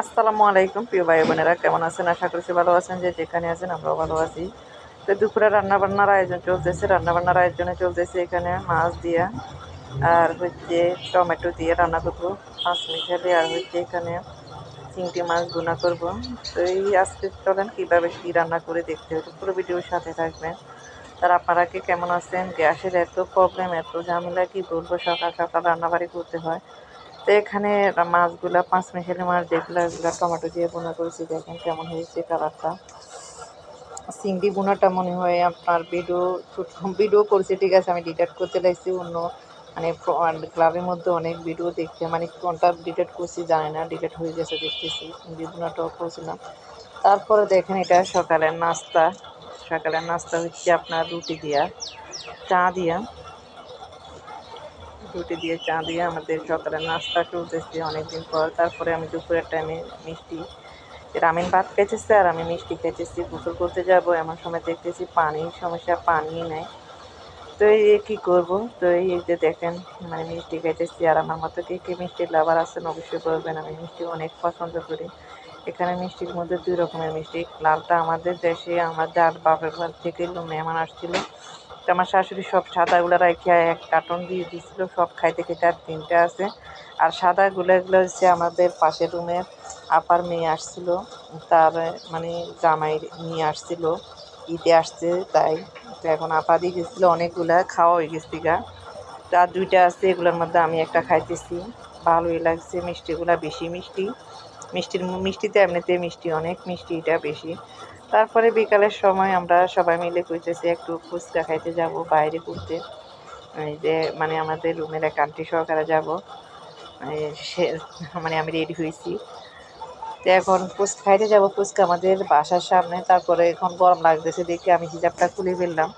আসসালামু আলাইকুম, প্রিয় ভাই বোনেরা কেমন আছেন? আশা করছি ভালো আছেন। যে যেখানে আছেন, আমরাও ভালো আছি। তো দুপুরে রান্নাবান্নার আয়োজন চলতেছে। রান্নাবান্নার আয়োজনে চলতেছে এখানে মাছ দিয়া, আর হচ্ছে টমেটো দিয়ে রান্না করব। পাঁচ মিশালে আর হচ্ছে এখানে চিংড়ি মাছ গুনা করব। তো এই আজকে চলেন, কীভাবে কী রান্না করে দেখতে হবে। পুরো ভিডিওর সাথে থাকবেন। তার আপনারা কি কেমন আছেন? গ্যাসের এত প্রবলেম এত ঝামেলা, কি বলব? সকাল সকাল রান্নাবাড়ি করতে হয়। তো এখানে মাছগুলা, পাঁচ মিশালি মাছ যেগুলো টমেটো দিয়ে বোনা করেছি, দেখেন কেমন হয়েছে কালারটা। চিংড়ি বোনাটা মনে হয় আপনার ভিডিও ভিডিও করছি, ঠিক আছে, আমি ডিটেক্ট করতে লাগছি, অন্য মানে ক্লাবের মধ্যে অনেক ভিডিও দেখতে মানে কোনটা ডিটেট করছি জানি না ডিটেট হয়ে গেছে দেখতেছি চিংড়ি বোনাটাও করছিলাম। তারপরে দেখেন এটা সকালের নাস্তা সকালের নাস্তা হচ্ছে আপনার রুটি দিয়া, চা দিয়া। রুটি দিয়ে, চা দিয়ে আমাদের সকালের নাস্তা চলতেছে অনেকদিন পর। তারপরে আমি দুপুরের টাইমে মিষ্টি রামিন ভাত খেতেছে আর আমি মিষ্টি খেতেছি। গোসল করতে যাব, এমন সময় দেখতেছি পানির সমস্যা, পানি নেই। তো এই কী করব? তো এই যে দেখেন মানে মিষ্টি খাইতেছি আর আমার মতো কে কে মিষ্টির লাভার আছেন অবশ্যই বলবেন। আমি মিষ্টি অনেক পছন্দ করি। এখানে মিষ্টির মধ্যে দুই রকমের মিষ্টি। লালটা আমাদের দেশে, আমার যার বাপের ঘর থেকে মেহমান আসছিল। তো আমার শাশুড়ি সব সাদাগুলো রেখে এক কার্টন দিয়ে দিছিল, সব খাইতে খেতে আর তিনটে আছে। আর সাদাগুলো এগুলো হচ্ছে আমাদের পাশের রুমের আপার মেয়ে আসছিল, তার মানে জামাই নিয়ে আসছিল, ঈদে আসছে তাই। তো এখন আপা দিয়ে গেছিল অনেকগুলা, খাওয়া হয়ে গেছে গা। আর দুইটা আছে, এগুলোর মধ্যে আমি একটা খাইতেছি। ভালোই লাগছে, মিষ্টিগুলা বেশি মিষ্টি। মিষ্টির মিষ্টিতে এমনিতে মিষ্টি, অনেক মিষ্টি এটা বেশি। তারপরে বিকালের সময় আমরা সবাই মিলে কইতেছি, একটু ফুচকা খাইতে যাব, বাইরে ঘুরতে। এই যে মানে আমাদের রুমের এক আন্টি সহকারে যাব। সে মানে আমি রেডি হয়েছি তো এখন ফুচকা খাইতে যাব, ফুচকা আমাদের বাসার সামনে। তারপরে এখন গরম লাগতেছে দেখে আমি হিজাবটা খুলে ফেললাম।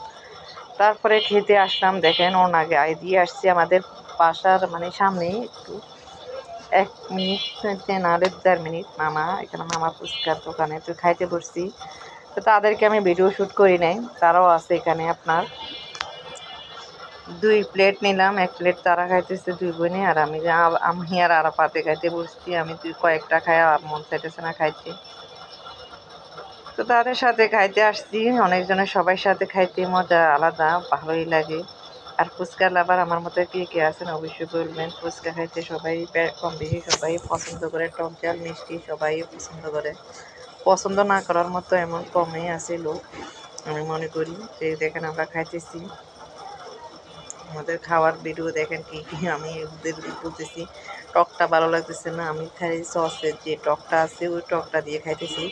তারপরে খেতে আসলাম, দেখেন ওর আগে দিয়ে আসছি আমাদের বাসার মানে সামনেই একটু। এক মিনিট নাহলে দেড় মিনিট, মামা, এখানে মামা ফুচকার দোকানে তো খাইতে বসছি। তো তাদেরকে আমি ভিডিও শ্যুট করি নাই, তারাও আছে এখানে আপনার। দুই প্লেট নিলাম, এক প্লেট তারা খাইতেছে, দুই বোনে, আর আমি আমি আর আর পাতে খাইতে বসছি, আমি দুই কয়েকটা খাই, আর মন চাইতেছে না খাইতে। তো তাদের সাথে খাইতে আসছি, অনেকজনের সবাই সাথে খাইতে, মজা আলাদা, ভালোই লাগে। আর ফুচকা লাভার আমার মতো কে কে আছেন? অবশ্যই বলবেন। ফুচকা খাইতে সবাই কম বেশি সবাই পছন্দ করে। টক জাল মিষ্টি সবাই পছন্দ করে। পছন্দ না করার মতো এমন কমই আছে লোক, আমি মনে করি। যে দেখেন আমরা খাইতেছি। আমাদের খাওয়ার ভিডিও দেখেন কি কি আমি ওদের বলতেছি। টকটা ভালো লাগতেছে না। আমি খাই সসের যে টকটা আছে, ওই টকটা দিয়ে খাইতেছি।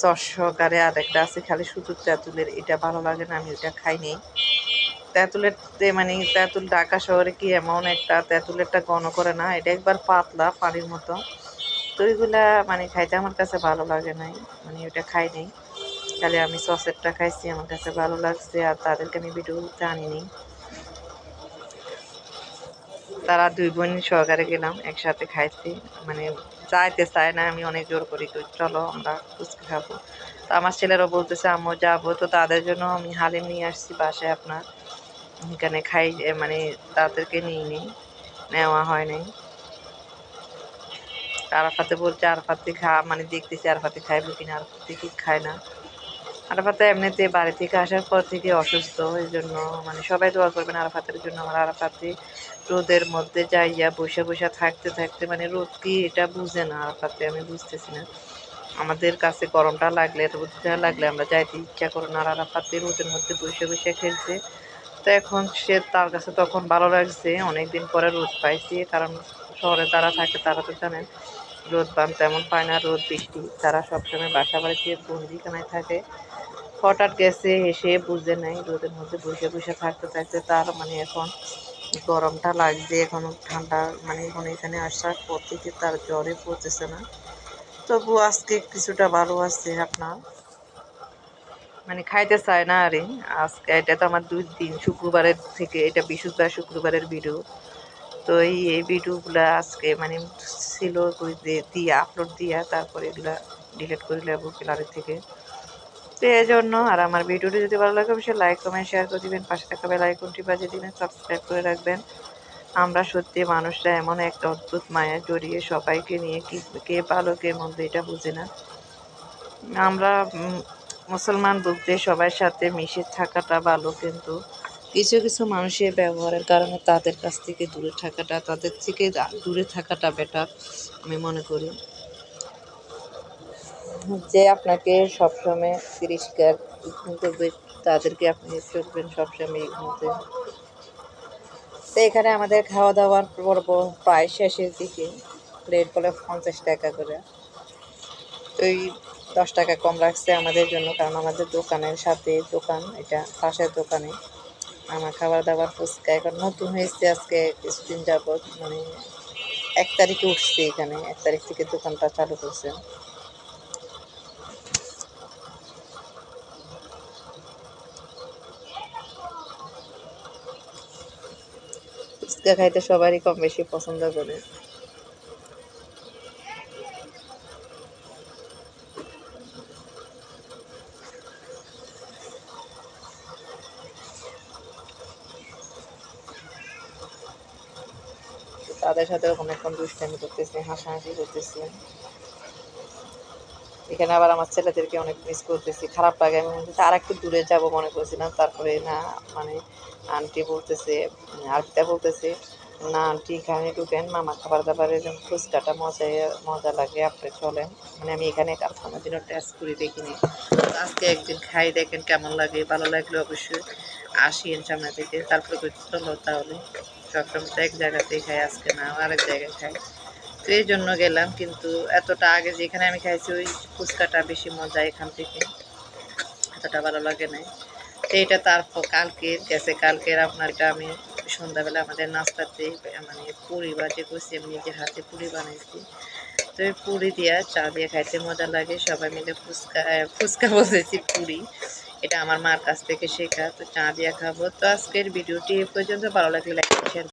সস সহকারে আর একটা আছে, খালি শুধু তেঁতুলের এটা ভালো লাগে না, আমি ওইটা খাইনি তেঁতুলের মানে তেঁতুল ঢাকা শহরে কি এমন একটা তেঁতুলেরটা ঘন করে না? এটা একবার পাতলা পানির মতো। তো ওইগুলা মানে খাইতে আমার কাছে ভালো লাগে নাই। মানে ওটা খাই নাই। খালি আমি সসেরটা খাইছি, আমার কাছে ভালো লাগছে আর তাদেরকে আমি ভিডিও আনিনি। তারা দুই বোন সহকারে গেলাম, একসাথে খাইছি। মানে যাইতে চায় না, আমি অনেক জোর করি চলো আমরা ফুচকা খাব। তো আমার ছেলেরাও বলতেছে, আম্মু, যাব। তো তাদের জন্য আমি হালিম নিয়ে আসছি বাসায় আপনার। এখানে খাই মানে তাদেরকে নিয়ে নিই, নেওয়া হয় নাই। আরাফাতে বলছে আরাফাতে খা মানে দেখতেছি আরাফাতে খাইবো কিনা আরাফাতে কি খায় না। আরাফাতে এমনিতে বাড়ি থেকে আসার পর থেকে অসুস্থ এই জন্য মানে সবাই দোয়া করবেন আরাফাতের জন্য। আমার আরাফাতে রোদের মধ্যে যাইয়া বসে বসে থাকতে থাকতে মানে রোদ কি এটা বুঝে না আরাফাতে আমি বুঝতেছি না। আমাদের কাছে গরমটা লাগলে রোদটা লাগলে আমরা যাইতে ইচ্ছা করো না। আর আরাফাতে রোদের মধ্যে বসে বসে খেলছে। তো এখন সে তার কাছে তখন ভালো লাগছে। অনেক দিন পরে রোদ পাইছি, কারণ শহরে তারা থাকে তারা তো জানেন, রোদ বান তেমন পায় না, রোদ, বৃষ্টি। তারা সবসময় বাসা বাড়িতে বন্দিখানায় থাকে, হঠাৎ গেছে, এসে বুঝে নাই, রোদের মধ্যে বসে বসে থাকতে থাকতে তার মানে এখন গরমটা লাগছে, এখন ঠান্ডা মানে এখন এখানে আসার পর থেকে তার জ্বরে পড়তেছে না। তবু আজকে কিছুটা ভালো আছে আপনার? মানে খাইতে চায় না আরে আজকে এটা তো আমার দুই দিন, শুক্রবারের থেকে এটা বৃহস্পতিবার, শুক্রবারের ভিডিও তো এই এই ভিডিওগুলো আজকে মানে ছিল দিয়ে আপলোড দিয়া, তারপরে এগুলো ডিলিট করে নেব গ্যালারি থেকে। তো এই জন্য আর আমার ভিডিওটি যদি ভালো লাগে, অবশ্যই লাইক কমেন্ট শেয়ার করে দিবেন। পাশে থাকা বেল আইকনটি বাজিয়ে দিবেন সাবস্ক্রাইব করে রাখবেন। আমরা সত্যি মানুষরা এমন একটা অদ্ভুত মায়া জড়িয়ে সবাইকে নিয়ে কি, কে ভালো, কে মন্দ, এটা বুঝি না। আমরা মুসলমান বুঝতে সবার সাথে মিশে থাকাটা ভালো, কিন্তু কিছু কিছু মানুষের ব্যবহারের কারণে তাদের কাছ থেকে দূরে থাকাটা, তাদের থেকে দূরে থাকাটা বেটার আমি মনে করি। যে আপনাকে সবসময় ইগনোর করবে, তাদেরকে আপনি চলবেন সবসময় ইগনোতে। তো এখানে আমাদের খাওয়া দাওয়ার পর্ব প্রায় শেষের দিকে। প্লেট বলে পঞ্চাশ টাকা করে। তো এই দশ টাকা কম রাখছে আমাদের জন্য, কারণ আমাদের দোকানের সাথে দোকান, এটা পাশের দোকানে। আমার খাবার দাবার ফুচকা এখন নতুন হয়েছে আজকে, কিছুদিন যাবৎ মানে এক তারিখে উঠছে এখানে, এক তারিখ থেকে দোকানটা চালু করছে। ফুচকা খাইতে সবারই কম বেশি পছন্দ করে। তাদের সাথে অনেকক্ষণ দুষ্টামি করতেছি, হাসাহাসি করতেছি। এখানে আবার আমার ছেলেদেরকে অনেক মিস করতেছি, খারাপ লাগে। আমি বলতেছি, আর একটু দূরে যাব মনে করছিলাম। তারপরে, না মানে আন্টি বলতেছে আরেকটা বলতেছে, না আন্টি এখানে ঢুকেন মামা খাবার দাবারের ফুচকাটা মজায়, মজা লাগে, আপনি চলেন। মানে আমি এখানে আর কোনোদিনও টেস্ট করে দেখিনি। আজকে একদিন খাই, দেখেন কেমন লাগে, ভালো লাগলে অবশ্যই আসি সামনে থেকে। তারপরে চলো তাহলে। সবসময় তো এক জায়গাতেই খাই, আজকে না, আরেক জায়গায় খাই। তো এই জন্য গেলাম, কিন্তু এতটা আগে যেখানে আমি খাইছি, ওই ফুচকাটা বেশি মজা এখান থেকে। এতটা ভালো লাগে নাই। তো এটা তারপর কালকের, গেছে কালকের আপনার এটা আমি সন্ধ্যাবেলা আমাদের নাস্তাতে মানে পুরি বাজে করছি আমি নিজে হাতে পুরি বানাইছি। তো পুরি দিয়া চা দিয়ে খাইতে মজা লাগে, সবাই মিলে ফুচকা ফুচকা বসেছি পুরি। এটা আমার মার কাছ থেকে শেখা, তো চা দিয়ে খাব। তো আজকের ভিডিওটি এ পর্যন্ত। ভালো লাগলে লাইক শেয়ার